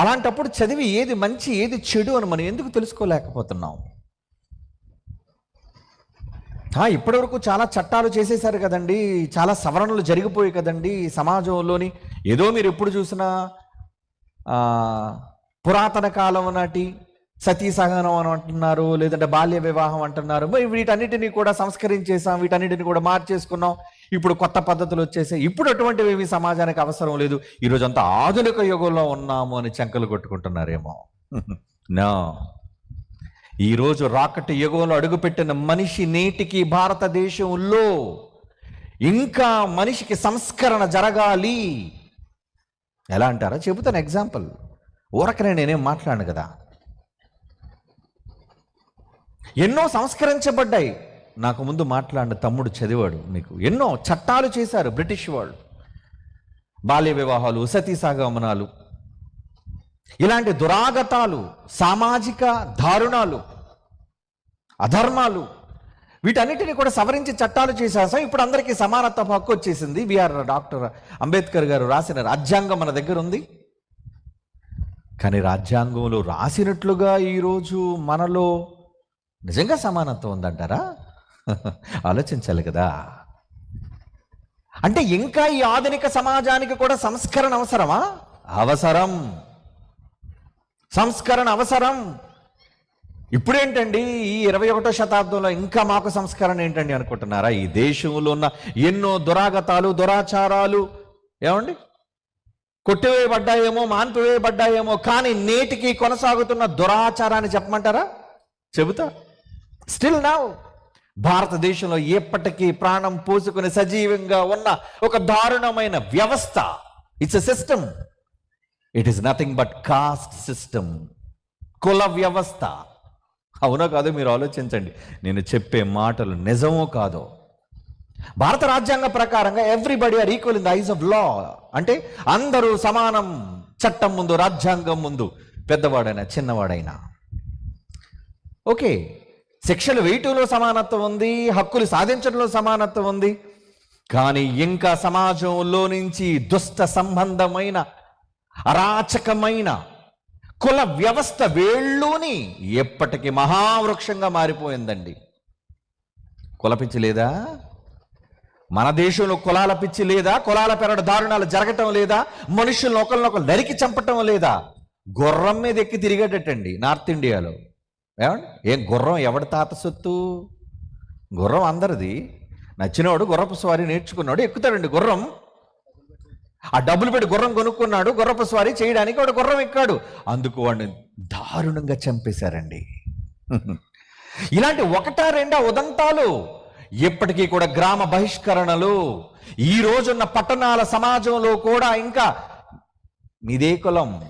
అలాంటప్పుడు చదివి ఏది మంచి ఏది చెడు అని మనం ఎందుకు తెలుసుకోలేకపోతున్నాం? ఇప్పటివరకు చాలా చట్టాలు చేసేశారు కదండి చాలా సవరణలు జరిగిపోయాయి కదండి సమాజంలోని. ఏదో మీరు ఎప్పుడు చూసినా పురాతన కాలం నాటి సతీ సహనం అని అంటున్నారు లేదంటే బాల్య వివాహం అంటున్నారు. మరి వీటన్నిటిని కూడా సంస్కరించేసాం వీటన్నిటిని కూడా మార్చేసుకున్నాం. ఇప్పుడు కొత్త పద్ధతులు వచ్చేసాయి ఇప్పుడు అటువంటివి ఏమీ సమాజానికి అవసరం లేదు. ఈరోజు అంతా ఆధునిక యుగంలో ఉన్నాము అని చెంకలు కొట్టుకుంటున్నారేమో. నో. ఈరోజు రాకటి యుగంలో అడుగుపెట్టిన మనిషి నేటికి భారతదేశంలో ఇంకా మనిషికి సంస్కరణ జరగాలి. ఎలా అంటారా? చెబుతాను ఎగ్జాంపుల్. ఊరకనే నేనేం మాట్లాడను కదా. ఎన్నో సంస్కరించబడ్డాయి. నాకు ముందు మాట్లాడిన తమ్ముడు చదివాడు మీకు ఎన్నో చట్టాలు చేశారు బ్రిటిష్ వాళ్ళు. బాల్య వివాహాలు సతీ సాగమనాలు. ఇలాంటి దురాగతాలు సామాజిక దారుణాలు అధర్మాలు వీటన్నిటిని కూడా సవరించి చట్టాలు చేశాసా ఇప్పుడు అందరికీ సమానత్వ హక్కు వచ్చేసింది. బిఆర్ డాక్టర్ అంబేద్కర్ గారు రాసిన రాజ్యాంగం మన దగ్గర ఉంది. కానీ రాజ్యాంగంలో రాసినట్లుగా ఈరోజు మనలో నిజంగా సమానత్వం ఉందంటారా? ఆలోచించాలి కదా. అంటే ఇంకా ఈ ఆధునిక సమాజానికి కూడా సంస్కరణ అవసరమా? అవసరం. సంస్కరణ అవసరం. ఇప్పుడేంటండి? ఈ ఇరవై ఒకటో శతాబ్దంలో ఇంకా మాకు సంస్కరణ ఏంటండి అనుకుంటున్నారా? ఈ దేశంలో ఉన్న ఎన్నో దురాగతాలు దురాచారాలు ఏమండి? కొట్టివేయబడ్డాయేమో మాన్పివేయబడ్డాయేమో కానీ నేటికి కొనసాగుతున్న దురాచారాన్ని చెప్పమంటారా? చెబుతా. స్టిల్ నౌ భారతదేశంలో ఎప్పటికీ ప్రాణం పోసుకుని సజీవంగా ఉన్న ఒక దారుణమైన వ్యవస్థ. It's a system it is nothing but caste system కుల వ్యవస్థ. అవునో కాదో మీరు ఆలోచించండి. నేను చెప్పే మాటలు నిజమో కాదో. భారత రాజ్యాంగ ప్రకారంగా everybody are equal in the eyes of law అంటే అందరూ సమానం చట్టం ముందు రాజ్యాంగం ముందు పెద్దవాడైనా చిన్నవాడైనా. ఓకే శిక్షలు వేయటంలో సమానత్వం ఉంది హక్కులు సాధించడంలో సమానత్వం ఉంది. కానీ ఇంకా సమాజంలో నుంచి దుష్ట సంబంధమైన అరాచకమైన కుల వ్యవస్థ వేళ్ళూని ఎప్పటికీ మహావృక్షంగా మారిపోయిందండి. కుల పిచ్చి లేదా? మన దేశంలో కులాల పిచ్చి లేదా? కులాల పెరడు దారుణాలు జరగటం లేదా? మనుషులను ఒకరినొకరు నరికి చంపటం లేదా? గుర్రం మీద ఎక్కి తిరిగేటట్టండి నార్త్ ఇండియాలో. ఏమండి? ఏం గుర్రం ఎవడి తాత సొత్తు? గుర్రం అందరిది. నచ్చినవాడు గుర్రపు స్వారీ నేర్చుకున్నాడు ఎక్కుతాడండి గుర్రం. ఆ డబ్బులు పెట్టి గుర్రం కొనుక్కున్నాడు గుర్రపు స్వారీ చేయడానికి వాడు గుర్రం ఎక్కాడు. అందుకు వాడిని దారుణంగా చంపేశారండి. ఇలాంటి ఒకటా రెండా ఉదంతాలు. ఎప్పటికీ కూడా గ్రామ బహిష్కరణలు. ఈ రోజున్న పట్టణాల సమాజంలో కూడా ఇంకా మీదే కులం.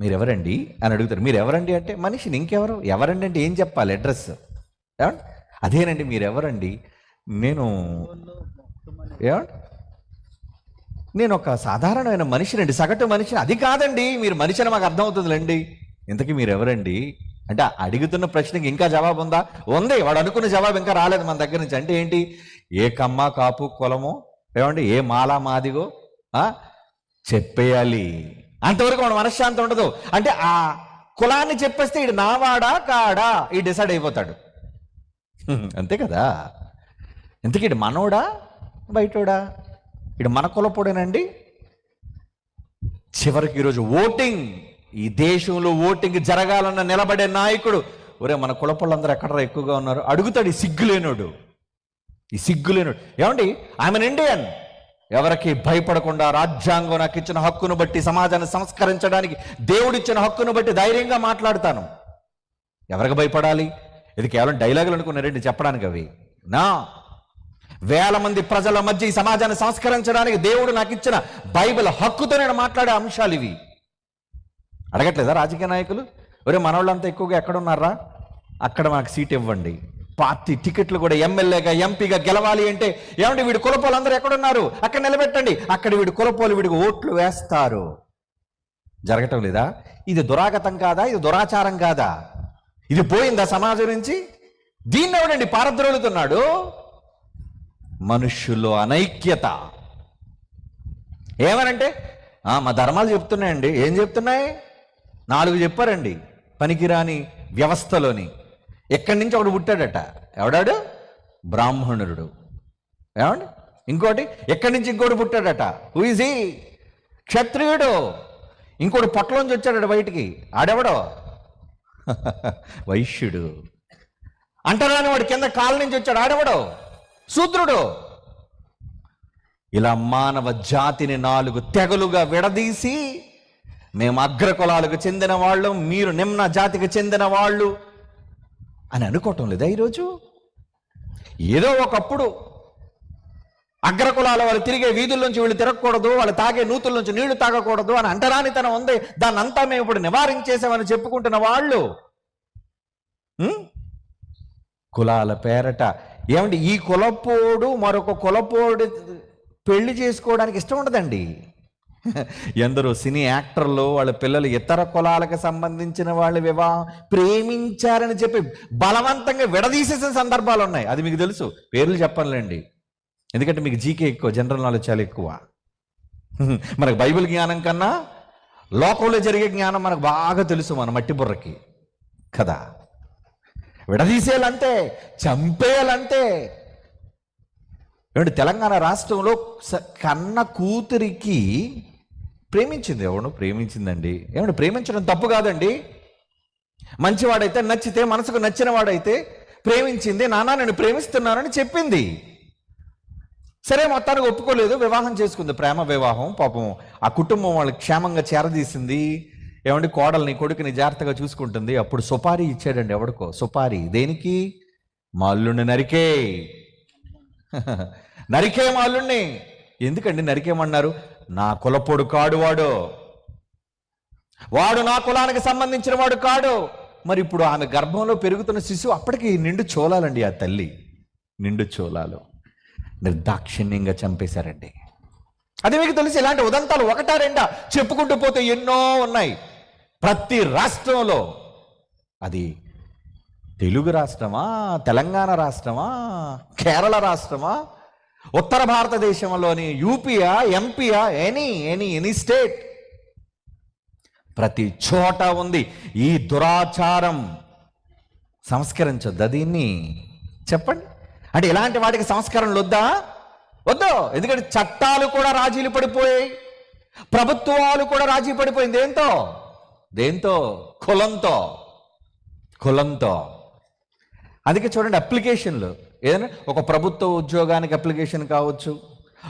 మీరెవరండి? అని అడుగుతారు. మీరు ఎవరండి అంటే మనిషిని ఇంకెవరు? ఎవరండి అంటే ఏం చెప్పాలి? అడ్రస్. ఏమండి? అదేనండి మీరెవరండి? నేను ఏమండి? నేను ఒక సాధారణమైన మనిషినండి. సగటు మనిషిని. అది కాదండి మీరు మనిషి అని మాకు అర్థమవుతుందిలేండి. ఇంతకీ మీరు ఎవరండి అంటే అడుగుతున్న ప్రశ్నకి ఇంకా జవాబు ఉందా. ఉంది వాడు అనుకున్న జవాబు ఇంకా రాలేదు మన దగ్గర నుంచి. అంటే ఏంటి? ఏ కమ్మ కాపు కులమో? ఏమండి? ఏ మాలా మాదిగో? చెప్పేయాలి. అంతవరకు మన మనశ్శాంతి ఉండదు. అంటే ఆ కులాన్ని చెప్పేస్తే ఇడు నావాడా కాడా? ఈ డిసైడ్ అయిపోతాడు. అంతే కదా? ఇంతకీ ఇడు మనోడా బయటోడా? ఇడు మన కులపోడేనండి. చివరికి ఈరోజు ఓటింగ్. ఈ దేశంలో ఓటింగ్ జరగాలన్న నిలబడే నాయకుడు. ఒరే మన కులపళ్ళందరూ ఎక్కడ ఎక్కువగా ఉన్నారు? అడుగుతాడు ఈ సిగ్గులేనోడు. ఈ సిగ్గులేనోడు. ఏమండి? ఆమెన్ ఇండియన్ ఎవరికి భయపడకుండా రాజ్యాంగం నాకు ఇచ్చిన హక్కును బట్టి సమాజాన్ని సంస్కరించడానికి దేవుడిచ్చిన హక్కును బట్టి ధైర్యంగా మాట్లాడతాను. ఎవరికి భయపడాలి? ఇది కేవలం డైలాగులు అనుకున్నారండి చెప్పడానికి అవి. నా వేల మంది ప్రజల మధ్య ఈ సమాజాన్ని సంస్కరించడానికి దేవుడు నాకు ఇచ్చిన బైబిల్ హక్కుతో నేను మాట్లాడే అంశాలు ఇవి. అడగట్లేదా రాజకీయ నాయకులు? ఒరే మనోళ్ళంతా ఎక్కువగా ఎక్కడున్నారా? అక్కడ మాకు సీట్ ఇవ్వండి. పార్టీ టికెట్లు కూడా ఎమ్మెల్యేగా ఎంపీగా గెలవాలి అంటే ఏమంటే వీడు కులపోలు అందరూ ఎక్కడున్నారు? అక్కడ నిలబెట్టండి. అక్కడ వీడు కులపోలు వీడికి ఓట్లు వేస్తారు. జరగటం లేదా? ఇది దురాగతం కాదా? ఇది దురాచారం కాదా? ఇది పోయిందా సమాజం నుంచి? దీన్ని ఎవడండి పారద్రోలుతున్నాడు? మనుష్యులు అనైక్యత. ఏమనంటే? మా ధర్మాలు చెప్తున్నాయండి. ఏం చెప్తున్నాయి? నాలుగు చెప్పారండి. పనికిరాని వ్యవస్థలోని ఎక్కడి నుంచి ఒకడు పుట్టాడట? ఎవడాడు? బ్రాహ్మణుడు. ఏమండి? ఇంకోటి ఎక్కడి నుంచి ఇంకోటి పుట్టాడట? హూయిజీ క్షత్రియుడు. ఇంకోటి పొట్టలోంచి వచ్చాడట బయటికి. ఆడెవడో? వైశ్యుడు. అంటరాని వాడు కింద కాళ్ళ నుంచి వచ్చాడు. ఆడెవడో? శూద్రుడు. ఇలా మానవ జాతిని నాలుగు తెగలుగా విడదీసి మేము అగ్ర కులాలకు చెందిన వాళ్ళు మీరు నిమ్న జాతికి చెందిన వాళ్ళు అని అనుకోవటం లేదా ఈరోజు? ఏదో ఒకప్పుడు అగ్రకులాల వాళ్ళు తిరిగే వీధుల్లోంచి వీళ్ళు తిరగకూడదు వాళ్ళు తాగే నూతుల నుంచి నీళ్ళు తాగకూడదు అని అంటరానితనం ఉంది. దాన్ని అంతా మేము ఇప్పుడు నివారించేసామని చెప్పుకుంటున్న వాళ్ళు. కులాల పేరట. ఏమండి ఈ కులపోడు మరొక కులపోడు పెళ్ళి చేసుకోవడానికి ఇష్టం ఉండదండి. ఎందరో సినీ యాక్టర్లు వాళ్ళ పిల్లలు ఇతర కులాలకు సంబంధించిన వాళ్ళు వివాహం ప్రేమించారని చెప్పి బలవంతంగా విడదీసేసిన సందర్భాలు ఉన్నాయి. అది మీకు తెలుసు. పేర్లు చెప్పనులేండి. ఎందుకంటే మీకు జీకే ఎక్కువ జనరల్ నాలెడ్జ్ చాలా ఎక్కువ. మనకు బైబిల్ జ్ఞానం కన్నా లోకంలో జరిగే జ్ఞానం మనకు బాగా తెలుసు మన మట్టి బుర్రకి. కదా? విడదీసేయాలంటే చంపేయాలంటే. ఏమంటే తెలంగాణ రాష్ట్రంలో స- కన్న కూతురికి ప్రేమించింది ఎవడు ప్రేమించిందండి. ఏమంటే ప్రేమించడం తప్పు కాదండి. మంచివాడైతే నచ్చితే మనసుకు నచ్చిన వాడైతే ప్రేమించింది నానా నేను ప్రేమిస్తున్నానని చెప్పింది. సరే మొత్తానికి ఒప్పుకోలేదు వివాహం చేసుకుంది. ప్రేమ వివాహం పాపం ఆ కుటుంబం వాళ్ళు క్షేమంగా చేరదీసింది. ఏమండి కోడల్ని కొడుకుని జాగ్రత్తగా చూసుకుంటుంది. అప్పుడు సుపారీ ఇచ్చాడండి ఎవడికో. సుపారీ దేనికి? మా అల్లుడిని నరికే. నరికే మా అల్లుడిని ఎందుకండి నరికేమన్నారు నా కులపోడు కాడు వాడు. వాడు నా కులానికి సంబంధించిన వాడు కాడు. మరి ఇప్పుడు ఆమె గర్భంలో పెరుగుతున్న శిశువు అప్పటికి నిండు చోలాలండి ఆ తల్లి. నిండు చోలాలు. నిర్దాక్షిణ్యంగా చంపేశారండి. అది మీకు తెలిసి ఇలాంటి ఉదంతాలు ఒకటా రెండా చెప్పుకుంటూ పోతే ఎన్నో ఉన్నాయి. ప్రతి రాష్ట్రంలో అది తెలుగు రాష్ట్రమా తెలంగాణ రాష్ట్రమా కేరళ రాష్ట్రమా ఉత్తర భారతదేశంలోని యూపీయా ఎంపీయా ఎనీ ఎనీ ఎనీ స్టేట్. ప్రతి చోట ఉంది. ఈ దురాచారం. సంస్కరించొద్దా దీన్ని? చెప్పండి. అంటే ఇలాంటి వాటికి సంస్కరణలు వద్దా? వద్దు. ఎందుకంటే చట్టాలు కూడా రాజీలు పడిపోయాయి. ప్రభుత్వాలు కూడా రాజీ పడిపోయింది. దేంతో? దేంతో? కులంతో. కులంతో. అందుకే చూడండి అప్లికేషన్లు ఏదైనా ఒక ప్రభుత్వ ఉద్యోగానికి అప్లికేషన్ కావచ్చు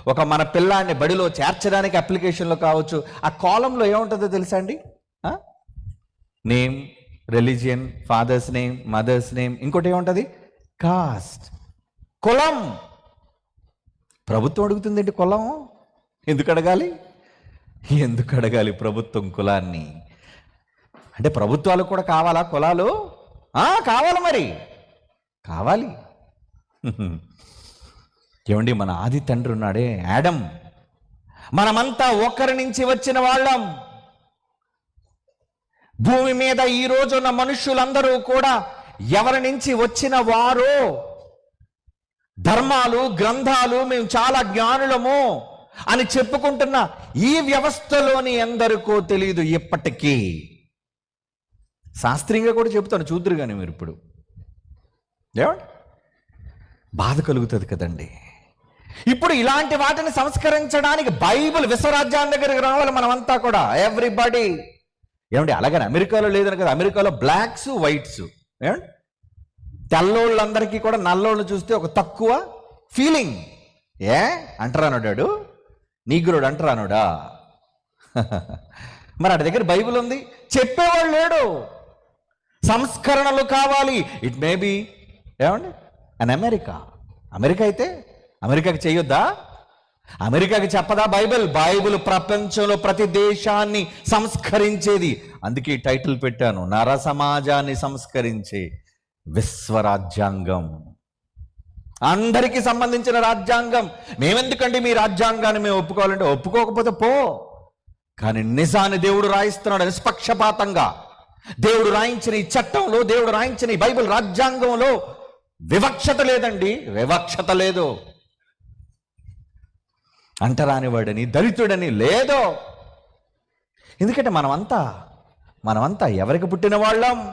ఒక మన పిల్లాన్ని బడిలో చేర్చడానికి అప్లికేషన్లు కావచ్చు ఆ కాలంలో ఏముంటుందో తెలుసా అండి? Name religion father's name mother's name ఇంకోటి ఏముంటుంది? కాస్ట్ కులం. ప్రభుత్వం అడుగుతుందండి కులం. ఎందుకు అడగాలి? ఎందుకు అడగాలి ప్రభుత్వం కులాన్ని? అంటే ప్రభుత్వాలు కూడా కావాలా కులాలు? కావాలి మరి. కావాలి. ఏమండి మన ఆది తండ్రి ఉన్నాడే యాడమ్ మనమంతా ఒకరి నుంచి వచ్చిన వాళ్ళం. భూమి మీద ఈ రోజున్న మనుష్యులందరూ కూడా ఎవరి నుంచి వచ్చిన వారో? ధర్మాలు గ్రంథాలు మేము చాలా జ్ఞానులము అని చెప్పుకుంటున్న ఈ వ్యవస్థలోని ఎందరికో తెలియదు ఇప్పటికీ. శాస్త్రీయంగా కూడా చెబుతాను చూద్దరు కానీ మీరు ఇప్పుడు. ఏమండి బాధ కలుగుతుంది కదండి. ఇప్పుడు ఇలాంటి వాటిని సంస్కరించడానికి బైబిల్ విశ్వరాజ్యాన్ని దగ్గరికి రావాలి మనమంతా కూడా. ఎవ్రీబడి ఏమండి అలాగని? అమెరికాలో లేదని కదా. అమెరికాలో బ్లాక్స్ వైట్స్ ఏమండి తెల్లోళ్ళందరికీ కూడా నల్లోళ్ళు చూస్తే ఒక తక్కువ ఫీలింగ్ ఏ? అంటరానోడాడు నీగ్రోడు అంటరానోడా మరి అటు దగ్గర బైబిల్ ఉంది. చెప్పేవాడు లేడు. సంస్కరణలు కావాలి. ఇట్ మే బీ ఏమండి? అన్ అమెరికా అమెరికా అయితే అమెరికాకి చేయొద్దా? అమెరికాకి చెప్పదా బైబిల్? బైబిల్ ప్రపంచంలో ప్రతి దేశాన్ని సంస్కరించేది. అందుకే టైటిల్ పెట్టాను. నర సమాజాన్ని సంస్కరించే విశ్వరాజ్యాంగం. అందరికీ సంబంధించిన రాజ్యాంగం. మేమెందుకండి మీ రాజ్యాంగాన్ని మేము ఒప్పుకోవాలంటే ఒప్పుకోకపోతే పో. కానీ నిజాన్ని దేవుడు రాయిస్తున్నాడు నిష్పక్షపాతంగా. దేవుడు రాయించిన ఈ చట్టంలో దేవుడు రాయించిన ఈ బైబిల్ రాజ్యాంగంలో వివక్షత లేదండి వివక్షత లేదు. అంటరానివాడని దళితుడని లేదో. ఎందుకంటే మనమంతా మనమంతా ఎవరికి పుట్టిన వాళ్ళం?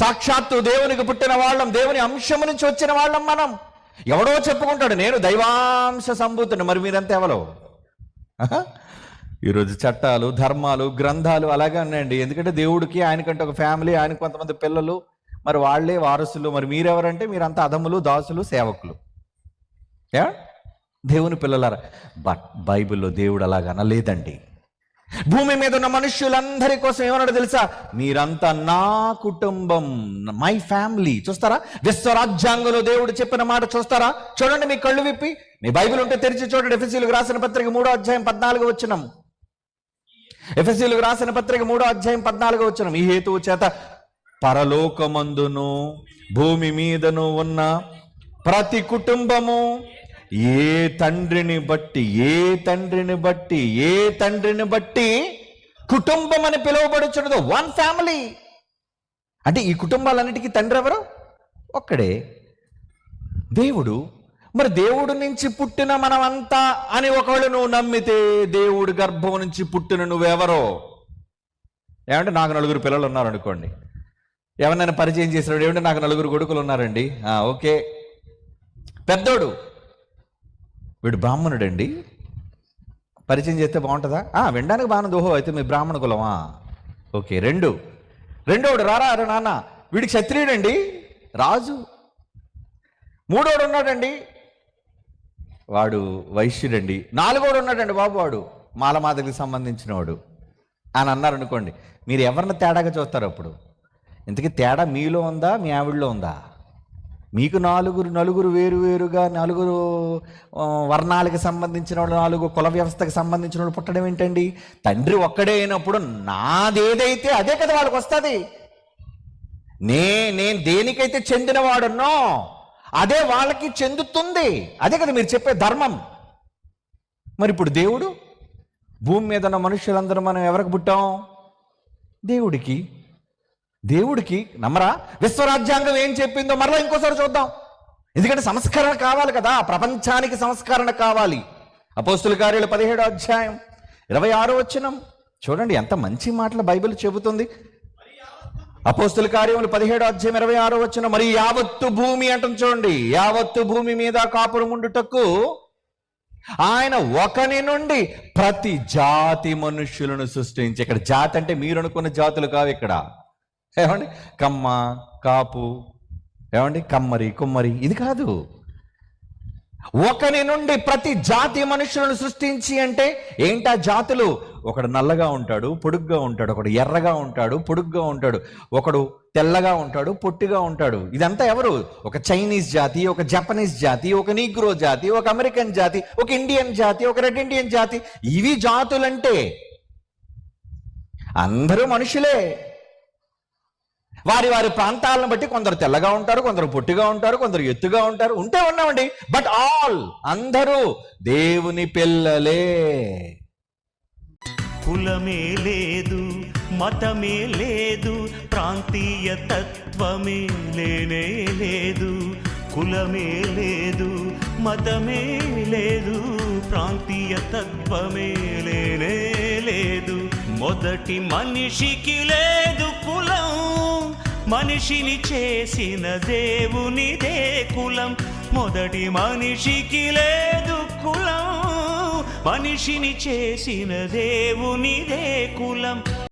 సాక్షాత్తు దేవునికి పుట్టిన వాళ్ళం దేవుని అంశము నుంచి వచ్చిన వాళ్ళం మనం. ఎవడో చెప్పుకుంటాడు నేను దైవాంశ సంభూతుని మరి మీరంతా ఎవరో? ఈరోజు చట్టాలు ధర్మాలు గ్రంథాలు అలాగే ఉన్నాయండి. ఎందుకంటే దేవుడికి ఆయనకంటే ఒక ఫ్యామిలీ ఆయన కొంతమంది పిల్లలు మరి వాళ్ళే వారసులు. మరి మీరెవరంటే మీరంతా అదములు దాసులు సేవకులు. యా? దేవుని పిల్లలారా బట్ బైబిల్లో దేవుడు అలాగ అనలేదండి భూమి మీద ఉన్న మనుష్యులందరి కోసం ఏమన్నాడు తెలుసా? మీరంతా నా కుటుంబం మై ఫ్యామిలీ. చూస్తారా? విశ్వరాజ్యాంగంలో దేవుడు చెప్పిన మాట చూస్తారా? చూడండి మీ కళ్ళు విప్పి. మీ బైబిల్ ఉంటే తెరిచి చూడండి. ఎఫ్ఎస్సీలకు రాసిన పత్రిక మూడో అధ్యాయం పద్నాలుగు వచ్చినాం ఎఫ్ఎస్సీలకు రాసిన పత్రిక మూడో అధ్యాయం పద్నాలుగు వచ్చినాం ఈ హేతువు చేత పరలోకమందును భూమి మీదను ఉన్న ప్రతి కుటుంబము ఏ తండ్రిని బట్టి ఏ తండ్రిని బట్టి ఏ తండ్రిని బట్టి కుటుంబం అని పిలువబడుచున్నదో. వన్ ఫ్యామిలీ అంటే ఈ కుటుంబాలన్నిటికీ తండ్రి ఎవరు? ఒక్కడే. దేవుడు. మరి దేవుడు నుంచి పుట్టిన మనమంతా అని ఒకవేళ నువ్వు నమ్మితే దేవుడు గర్భం నుంచి పుట్టిన నువ్వెవరో? ఏమంటే నాకు నలుగురు పిల్లలు ఉన్నారు అనుకోండి ఎవరినైనా పరిచయం చేసినాడు ఏమంటే నాకు నలుగురు కొడుకులు ఉన్నారండి. ఓకే. పెద్దోడు. వీడు బ్రాహ్మణుడండి. పరిచయం చేస్తే బాగుంటుందా? వినడానికి బాగానే దోహో అయితే మీ బ్రాహ్మణ కులమా? ఓకే రెండు. రెండోడు రారా అరే నాన్న. వీడి క్షత్రియుడండి. రాజు. మూడోడు ఉన్నాడండి. వాడు వైశ్యుడండి. నాలుగోడు ఉన్నాడండి బాబు వాడు. మాలమాదకి సంబంధించిన వాడు అని అన్నారు అనుకోండి మీరు ఎవరిని తేడాగా చూస్తారు అప్పుడు? ఇంతకీ తేడా మీలో ఉందా? మీ ఆవిడలో ఉందా? మీకు నాలుగురు నలుగురు వేరు వేరుగా నలుగురు వర్ణాలకు సంబంధించిన వాళ్ళు నాలుగు కుల వ్యవస్థకు సంబంధించిన వాళ్ళు పుట్టడం ఏంటండి? తండ్రి ఒక్కడే అయినప్పుడు నాదేదైతే అదే కదా వాళ్ళకి వస్తుంది. నే నేను దేనికైతే చెందినవాడున్నో అదే వాళ్ళకి చెందుతుంది. అదే కదా మీరు చెప్పే ధర్మం. మరి ఇప్పుడు దేవుడు భూమి మీద ఉన్న మనుషులందరూ మనం ఎవరికి పుట్టాం? దేవుడికి. దేవుడికి నమ్మరా? విశ్వరాజ్యాంగం ఏం చెప్పిందో మరలా ఇంకోసారి చూద్దాం. ఎందుకంటే సంస్కరణ కావాలి కదా ప్రపంచానికి సంస్కరణ కావాలి. అపోస్తుల కార్యాలు పదిహేడో అధ్యాయం ఇరవై ఆరో వచ్చినం చూడండి ఎంత మంచి మాటలు బైబిల్ చెబుతుంది. అపోస్తుల కార్యములు పదిహేడు అధ్యాయం ఇరవై ఆరో వచ్చిన మరి యావత్తు భూమి అంటుంది చూడండి యావత్తు భూమి మీద కాపురం ఉండుటకు ఆయన ఒకని నుండి ప్రతి జాతి మనుష్యులను సృష్టించి ఇక్కడ జాతి అంటే మీరు అనుకున్న జాతులు కావు ఇక్కడ. ఏమండి? కమ్మ కాపు ఏమండి? కమ్మరి కుమ్మరి. ఇది కాదు. ఒకని నుండి ప్రతి జాతి మనుషులను సృష్టించి అంటే ఏంటా జాతులు? ఒకడు నల్లగా ఉంటాడు పొడుగ్గా ఉంటాడు. ఒకడు ఎర్రగా ఉంటాడు పొడుగ్గా ఉంటాడు. ఒకడు తెల్లగా ఉంటాడు పొట్టిగా ఉంటాడు. ఇదంతా ఎవరు? ఒక చైనీస్ జాతి ఒక జపనీస్ జాతి ఒక నీగ్రో జాతి ఒక అమెరికన్ జాతి ఒక ఇండియన్ జాతి ఒక రెడ్ ఇండియన్ జాతి. ఇవి జాతులంటే అందరూ మనుషులే. వారి వారి ప్రాంతాలను బట్టి కొందరు తెల్లగా ఉంటారు కొందరు పొట్టిగా ఉంటారు కొందరు ఎత్తుగా ఉంటారు ఉంటే ఉన్నామండి. బట్ ఆల్ అందరూ దేవుని పిల్లలే. కులమే లేదు మతమే లేదు ప్రాంతీయ తత్వమే లేనే లేదు. కులమే లేదు మతమే లేదు ప్రాంతీయ తత్వమే లేనే లేదు. మొదటి మనిషికి లేదు కులం. మనిషిని చేసిన దేవునిదే కులం. మొదటి మనిషికి లేదు కులం. మనిషిని చేసిన దేవునిదే కులం.